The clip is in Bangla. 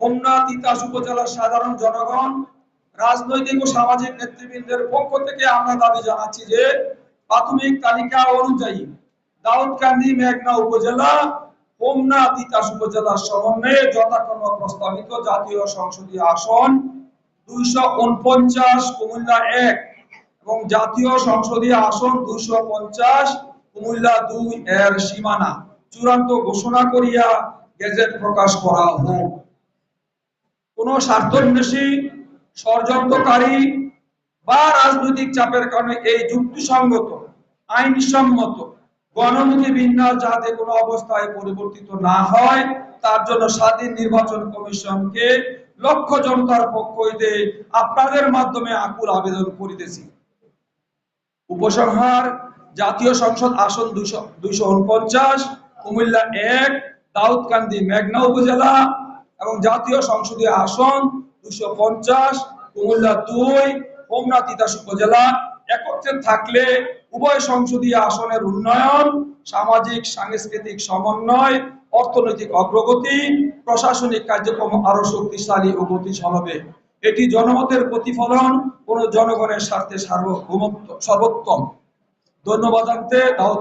হোমনা তিতাস উপজেলার সাধারণ জনগণ, রাজনৈতিক ও সামাজিক নেতৃবৃন্দের পক্ষ থেকে আমরা দাবি জানাচ্ছি যে প্রাথমিক তালিকা অনুযায়ী দাউদকান্দি, মেঘনা উপজেলা তিতাস উপজেলার সমন্বয়ে যথাক্রমে প্রস্তাবিত জাতীয় সংসদীয় আসন দুইশো উনপঞ্চাশ, কুমিল্লা এক এবং জাতীয় সংসদীয় আসন দুইশো পঞ্চাশ, কুমিল্লা দুই এর সীমানা। চূড়ান্ত ঘোষণা করিয়া গেজেট প্রকাশ করা হোক। কোন স্বার্থন্বেষী ষড়যন্ত্রকারী বা রাজনৈতিক চাপের কারণে এই যুক্তিসঙ্গত আইনসম্মত, গণমুখী বিন্যাস যাতে কোনো অবস্থায় পরিবর্তিত না হয়, তার জন্য স্বাধীন নির্বাচন কমিশনকে লক্ষ জনতার পক্ষ হইতে আপনাদের মাধ্যমে আকুল আবেদন করিতেছি। উপসংহার, জাতীয় সংসদ আসন দুইশো দুইশো উনপঞ্চাশ, কুমিল্লা এক, দাউদকান্দি মেঘনা উপজেলা এবং জাতীয় সংসদীয় আসন দুইশো পঞ্চাশ, কুমিল্লা দুই, হোমনা তিতাস উপজেলা। একত্রে থাকলে উভয় সংসদীয় আসনের উন্নয়ন, সামাজিক, সাংস্কৃতিক সমন্বয়, অর্থনৈতিক অগ্রগতি, প্রশাসনিক কার্যক্রম আরও শক্তিশালী ও গতিশীল হবে। এটি জনমতের প্রতিফলন, কোন জনগণের স্বার্থে সার্বভৌমত্ব, সর্বোত্তম। ধন্যবাদ দাউদ